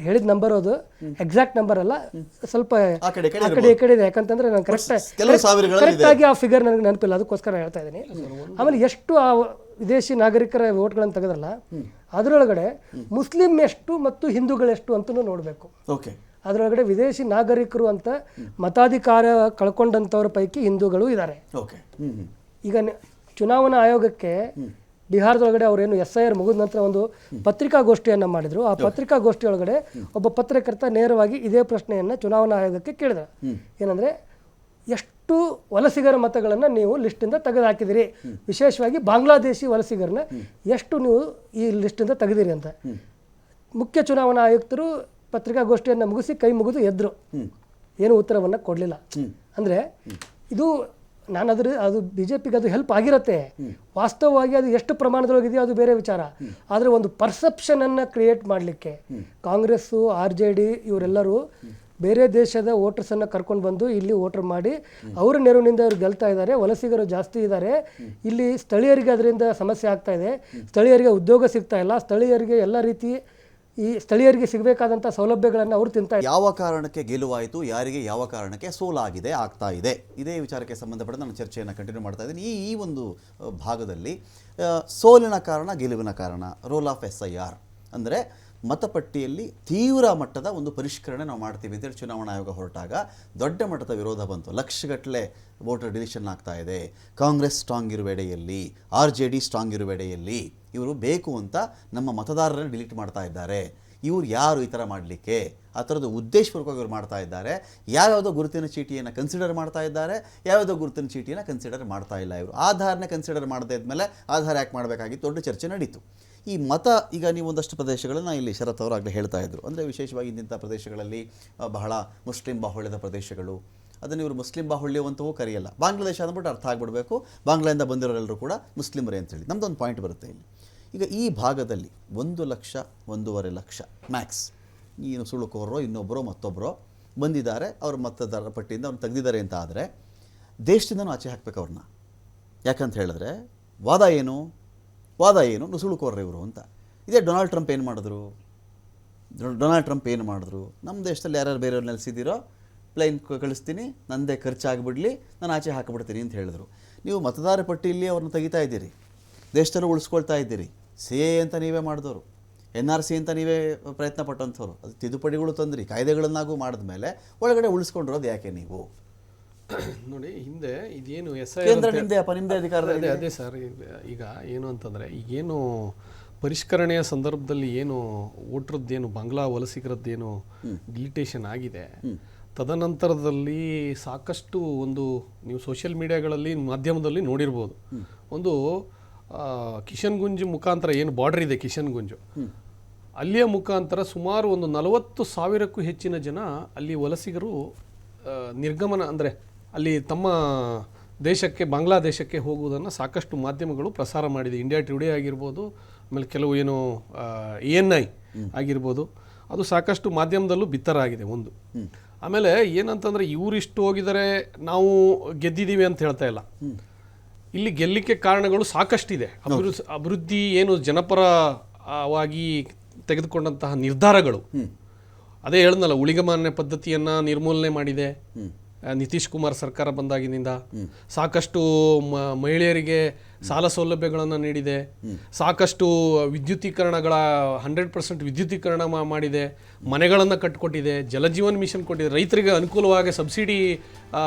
ಹೇಳಿದ ನಂಬರ್ ಅದು exact number ಅಲ್ಲ ಸ್ವಲ್ಪ ಆ ಕಡೆ ಈ ಕಡೆ ಆ ಕಡೆ ಈ ಕಡೆ ಇದೆ. ಯಾಕಂತಂದ್ರೆ ನಾನು ಕರೆಕ್ಟ್ ಕೆಲವು ಸಾವಿರಗಳಲ್ಲಿ ಕರೆಕ್ಟ್ ಆಗಿ ಆ ಫಿಗರ್ ನನಗೆ ನೆನಪಿಲ್ಲ ಅದಕ್ಕೋಸ್ಕರ ಹೇಳ್ತಾ ಇದ್ದೀನಿ. ಆಮೇಲೆ ಎಷ್ಟು ಆ ವಿದೇಶಿ ನಾಗರಿಕರ ವೋಟ್ಗಳನ್ನು ತೆಗೆದ್ರಲ್ಲ ಅದರೊಳಗಡೆ ಮುಸ್ಲಿಂ ಎಷ್ಟು ಮತ್ತು ಹಿಂದೂಗಳೆಷ್ಟು ಅಂತಲೂ ನೋಡಬೇಕು. ಓಕೆ. ಅದರೊಳಗಡೆ ವಿದೇಶಿ ನಾಗರಿಕರು ಅಂತ ಮತಾಧಿಕಾರ ಕಳ್ಕೊಂಡಂಥವ್ರ ಪೈಕಿ ಹಿಂದೂಗಳು ಇದ್ದಾರೆ. ಓಕೆ. ಹ್ಮ್ ಹ್ಮ್. ಈಗ ನ- ಚುನಾವಣಾ ಆಯೋಗಕ್ಕೆ ಬಿಹಾರದೊಳಗಡೆ ಅವರೇನು ಎಸ್ ಐ ಆರ್ ಮುಗಿದ ನಂತರ ಒಂದು ಪತ್ರಿಕಾಗೋಷ್ಠಿಯನ್ನು ಮಾಡಿದ್ರು. ಆ ಪತ್ರಿಕಾಗೋಷ್ಠಿ ಒಳಗಡೆ ಒಬ್ಬ ಪತ್ರಕರ್ತ ನೇರವಾಗಿ ಇದೇ ಪ್ರಶ್ನೆಯನ್ನು ಚುನಾವಣಾ ಆಯೋಗಕ್ಕೆ ಕೇಳಿದ್ರು ಏನಂದರೆ ಎಷ್ಟು ವಲಸಿಗರ ಮತಗಳನ್ನು ನೀವು ಲಿಸ್ಟಿಂದ ತೆಗೆದುಹಾಕಿದಿರಿ? ವಿಶೇಷವಾಗಿ ಬಾಂಗ್ಲಾದೇಶಿ ವಲಸಿಗರನ್ನ ಎಷ್ಟು ನೀವು ಈ ಲಿಸ್ಟಿಂದ ತೆಗೆದಿರಿ ಅಂತ. ಮುಖ್ಯ ಚುನಾವಣಾ ಆಯುಕ್ತರು ಪತ್ರಿಕಾಗೋಷ್ಠಿಯನ್ನು ಮುಗಿಸಿ ಕೈ ಮುಗಿದು ಎದ್ರು. ಏನು ಉತ್ತರವನ್ನು ಕೊಡಲಿಲ್ಲ. ಅಂದರೆ ಇದು ನಾನು ಅದ್ರ ಅದು ಬಿ ಜೆ ಪಿಗೆ ಅದು ಹೆಲ್ಪ್ ಆಗಿರುತ್ತೆ. ವಾಸ್ತವವಾಗಿ ಅದು ಎಷ್ಟು ಪ್ರಮಾಣದೊಳಗಿದೆಯೋ ಅದು ಬೇರೆ ವಿಚಾರ. ಆದರೆ ಒಂದು ಪರ್ಸೆಪ್ಷನನ್ನು ಕ್ರಿಯೇಟ್ ಮಾಡಲಿಕ್ಕೆ ಕಾಂಗ್ರೆಸ್ಸು, ಆರ್ ಜೆ ಡಿ ಇವರೆಲ್ಲರೂ ಬೇರೆ ದೇಶದ ವೋಟರ್ಸನ್ನು ಕರ್ಕೊಂಡು ಬಂದು ಇಲ್ಲಿ ವೋಟರ್ ಮಾಡಿ ಅವರ ನೆರವಿನಿಂದ ಅವ್ರು ಗೆಲ್ತಾ ಇದ್ದಾರೆ, ವಲಸಿಗರು ಜಾಸ್ತಿ ಇದ್ದಾರೆ. ಇಲ್ಲಿ ಸ್ಥಳೀಯರಿಗೆ ಅದರಿಂದ ಸಮಸ್ಯೆ ಆಗ್ತಾ ಇದೆ. ಸ್ಥಳೀಯರಿಗೆ ಉದ್ಯೋಗ ಸಿಗ್ತಾ ಇಲ್ಲ. ಸ್ಥಳೀಯರಿಗೆ ಎಲ್ಲ ರೀತಿ ಈ ಸ್ಥಳೀಯರಿಗೆ ಸಿಗಬೇಕಾದಂಥ ಸೌಲಭ್ಯಗಳನ್ನು ಅವರು ತಿಂತಾ ಯಾವ ಕಾರಣಕ್ಕೆ ಗೆಲುವಾಯಿತು, ಯಾರಿಗೆ ಯಾವ ಕಾರಣಕ್ಕೆ ಸೋಲಾಗಿದೆ, ಆಗ್ತಾ ಇದೆ, ಇದೇ ವಿಚಾರಕ್ಕೆ ಸಂಬಂಧಪಟ್ಟ ನಾನು ಚರ್ಚೆಯನ್ನು ಕಂಟಿನ್ಯೂ ಮಾಡ್ತಾ ಇದ್ದೀನಿ. ಈ ಈ ಒಂದು ಭಾಗದಲ್ಲಿ ಸೋಲಿನ ಕಾರಣ, ಗೆಲುವಿನ ಕಾರಣ role of S I R ಅಂದರೆ ಮತಪಟ್ಟಿಯಲ್ಲಿ ತೀವ್ರ ಮಟ್ಟದ ಒಂದು ಪರಿಷ್ಕರಣೆ ನಾವು ಮಾಡ್ತೀವಿ ಅಂತೇಳಿ ಚುನಾವಣಾ ಆಯೋಗ ಹೊರಟಾಗ ದೊಡ್ಡ ಮಟ್ಟದ ವಿರೋಧ ಬಂತು. ಲಕ್ಷಗಟ್ಟಲೆ ವೋಟರ್ ಡಿಲಿಷನ್ ಆಗ್ತಾ ಇದೆ. ಕಾಂಗ್ರೆಸ್ ಸ್ಟ್ರಾಂಗ್ ಇರುವೆಡೆಯಲ್ಲಿ ಆರ್ ಜೆ ಡಿ ಸ್ಟ್ರಾಂಗ್ ಇರುವ ಎಡೆಯಲ್ಲಿ ಇವರು ಬೇಕು ಅಂತ ನಮ್ಮ ಮತದಾರರನ್ನು ಡಿಲೀಟ್ ಮಾಡ್ತಾ ಇದ್ದಾರೆ. ಇವ್ರು ಯಾರು ಈ ಥರ ಮಾಡಲಿಕ್ಕೆ? ಆ ಥರದ್ದು ಉದ್ದೇಶಪೂರ್ವಕವಾಗಿ ಇವರು ಮಾಡ್ತಾ ಇದ್ದಾರೆ. ಯಾವ್ಯಾವುದೋ ಗುರುತಿನ ಚೀಟಿಯನ್ನು ಕನ್ಸಿಡರ್ ಮಾಡ್ತಾ ಇದ್ದಾರೆ, ಯಾವ್ಯಾವುದೋ ಗುರುತಿನ ಚೀಟಿಯನ್ನು ಕನ್ಸಿಡರ್ ಮಾಡ್ತಾ ಇಲ್ಲ ಇವರು. ಆಧಾರನ ಕನ್ಸಿಡರ್ ಮಾಡದೇ ಇದ್ಮೇಲೆ ಆಧಾರ್ ಯಾಕೆ ಮಾಡಬೇಕಾಗಿತ್ತು? ದೊಡ್ಡ ಚರ್ಚೆ ನಡೀತು. ಈ ಮತ, ಈಗ ನೀವು ಒಂದಷ್ಟು ಪ್ರದೇಶಗಳನ್ನು ಇಲ್ಲಿ ಶರತ್ ಅವರು ಆಗಲೇ ಹೇಳ್ತಾ ಇದ್ರು. ಅಂದರೆ ವಿಶೇಷವಾಗಿ ಇಂಥ ಪ್ರದೇಶಗಳಲ್ಲಿ ಬಹಳ ಮುಸ್ಲಿಂ ಬಾಹುಳ್ಯದ ಪ್ರದೇಶಗಳು ಅದನ್ನು ಇವರು ಮುಸ್ಲಿಂ ಬಾಹುಳ್ಯ ಅಂತವೂ ಕರೆಯಲ್ಲ. ಬಾಂಗ್ಲಾದೇಶ ಅಂದ್ಬಿಟ್ಟು ಅರ್ಥ ಆಗಿಬಿಡಬೇಕು. ಬಾಂಗ್ಲಾದಿಂದ ಬಂದಿರೋರೆಲ್ಲರೂ ಕೂಡ ಮುಸ್ಲಿಮರೇ ಅಂತೇಳಿ. ನಮ್ದೊಂದು ಪಾಯಿಂಟ್ ಬರುತ್ತೆ ಇಲ್ಲಿ. ಈಗ ಈ ಭಾಗದಲ್ಲಿ ಒಂದು ಲಕ್ಷ, ಒಂದೂವರೆ ಲಕ್ಷ ಮ್ಯಾಕ್ಸ್ ಏನು ಸುಳುಕೋರೋ ಇನ್ನೊಬ್ಬರೋ ಮತ್ತೊಬ್ಬರೋ ಬಂದಿದ್ದಾರೆ. ಅವ್ರ ಮತದಾರರ ಪಟ್ಟಿಯಿಂದ ಅವ್ರು ತೆಗೆದಿದ್ದಾರೆ ಅಂತ ಆದರೆ ದೇಶದಿಂದನೂ ಆಚೆ ಹಾಕ್ಬೇಕು ಅವ್ರನ್ನ ಯಾಕಂತ ಹೇಳಿದ್ರೆ ವಾದ ಏನು? ವಾದ ಏನು? ನುಸುಳುಕೋರ್ರೆ ಇವರು ಅಂತ. ಇದೇ ಡೊನಾಲ್ಡ್ ಟ್ರಂಪ್ ಏನು ಮಾಡಿದ್ರು? ಡೊನಾಲ್ಡ್ ಟ್ರಂಪ್ ಏನು ಮಾಡಿದ್ರು? ನಮ್ಮ ದೇಶದಲ್ಲಿ ಯಾರ್ಯಾರು ಬೇರೆಯವ್ರು ನೆಲೆಸಿದ್ದೀರೋ ಪ್ಲೈನ್ ಕಳಿಸ್ತೀನಿ ನನ್ನದೇ ಖರ್ಚಾಗ್ಬಿಡ್ಲಿ ನಾನು ಆಚೆ ಹಾಕಿಬಿಡ್ತೀನಿ ಅಂತ ಹೇಳಿದ್ರು. ನೀವು ಮತದಾರ ಪಟ್ಟಿಯಲ್ಲಿ ಅವ್ರನ್ನ ತೆಗಿತಾ ಇದ್ದೀರಿ ದೇಶದಲ್ಲೂ ಉಳಿಸ್ಕೊಳ್ತಾ ಇದ್ದೀರಿ ಸಿ ಎ ಅಂತ ನೀವೇ ಮಾಡಿದವರು ಎನ್ ಆರ್ ಸಿ ಅಂತ ನೀವೇ ಪ್ರಯತ್ನ ಪಟ್ಟಂಥವ್ರು ಅದು ತಿದ್ದುಪಡಿಗಳು ತಂದ್ರಿ ಕಾಯ್ದೆಗಳನ್ನಾಗೂ ಮಾಡಿದ್ಮೇಲೆ ಒಳಗಡೆ ಉಳಿಸ್ಕೊಂಡಿರೋದು ಯಾಕೆ ನೀವು? ನೋಡಿ ಹಿಂದೆ ಇದೇನು ಎಸ್ ಐ ನಿಮ್ಮದೇ ಅಧಿಕಾರದಲ್ಲಿ ಅದೇ ಅದೇ ಸರ್ ಈಗ ಏನು ಅಂತಂದರೆ ಈಗೇನು ಪರಿಷ್ಕರಣೆಯ ಸಂದರ್ಭದಲ್ಲಿ ಏನು ವೋಟ್ರದ್ದೇನು ಬಂಗ್ಲಾ ವಲಸಿಗರದ್ದೇನು ಡಿಲಿಟೇಷನ್ ಆಗಿದೆ ತದನಂತರದಲ್ಲಿ ಸಾಕಷ್ಟು ಒಂದು ನೀವು ಸೋಷಿಯಲ್ ಮೀಡಿಯಾಗಳಲ್ಲಿ ಮಾಧ್ಯಮದಲ್ಲಿ ನೋಡಿರ್ಬೋದು. ಒಂದು ಕಿಶನ್ ಗುಂಜ್ ಮುಖಾಂತರ ಏನು ಬಾರ್ಡರ್ ಇದೆ ಕಿಶನ್ಗುಂಜು ಅಲ್ಲಿಯ ಮುಖಾಂತರ ಸುಮಾರು ಒಂದು ನಲವತ್ತು ಸಾವಿರಕ್ಕೂ ಹೆಚ್ಚಿನ ಜನ ಅಲ್ಲಿ ವಲಸಿಗರು ನಿರ್ಗಮನ ಅಂದರೆ ಅಲ್ಲಿ ತಮ್ಮ ದೇಶಕ್ಕೆ ಬಾಂಗ್ಲಾದೇಶಕ್ಕೆ ಹೋಗುವುದನ್ನು ಸಾಕಷ್ಟು ಮಾಧ್ಯಮಗಳು ಪ್ರಸಾರ ಮಾಡಿದೆ. ಇಂಡಿಯಾ ಟುಡೇ ಆಗಿರ್ಬೋದು ಆಮೇಲೆ ಕೆಲವು ಏನು ಎ ಎನ್ ಐ ಆಗಿರ್ಬೋದು. ಅದು ಸಾಕಷ್ಟು ಮಾಧ್ಯಮದಲ್ಲೂ ಬಿತ್ತರಾಗಿದೆ ಒಂದು. ಆಮೇಲೆ ಏನಂತಂದರೆ ಇವರಿಷ್ಟು ಹೋಗಿದ್ದಾರೆ ನಾವು ಗೆದ್ದಿದ್ದೀವಿ ಅಂತ ಹೇಳ್ತಾ ಇಲ್ಲ. ಇಲ್ಲಿ ಗೆಲ್ಲಿಕ್ಕೆ ಕಾರಣಗಳು ಸಾಕಷ್ಟಿದೆ. ಅಭಿವೃದ್ಧಿ ಅಭಿವೃದ್ಧಿ ಏನು ಜನಪರವಾಗಿ ತೆಗೆದುಕೊಂಡಂತಹ ನಿರ್ಧಾರಗಳು. ಅದೇ ಹೇಳಿದ್ನಲ್ಲ ಉಳಿಗಮಾನ್ಯ ಪದ್ಧತಿಯನ್ನು ನಿರ್ಮೂಲನೆ ಮಾಡಿದೆ. ನಿತೀಶ್ ಕುಮಾರ್ ಸರ್ಕಾರ ಬಂದಾಗಿನಿಂದ ಸಾಕಷ್ಟು ಮ- ಮಹಿಳೆಯರಿಗೆ ಸಾಲ ಸೌಲಭ್ಯಗಳನ್ನು ನೀಡಿದೆ. ಸಾಕಷ್ಟು ವಿದ್ಯುತೀಕರಣಗಳ ಹಂಡ್ರೆಡ್ ಪರ್ಸೆಂಟ್ ವಿದ್ಯುತೀಕರಣ ಮಾಡಿದೆ. ಮನೆಗಳನ್ನು ಕಟ್ಟಿಕೊಟ್ಟಿದೆ ಜಲಜೀವನ್ ಮಿಷನ್ ಕೊಟ್ಟಿದೆ. ರೈತರಿಗೆ ಅನುಕೂಲವಾಗಿ ಸಬ್ಸಿಡಿ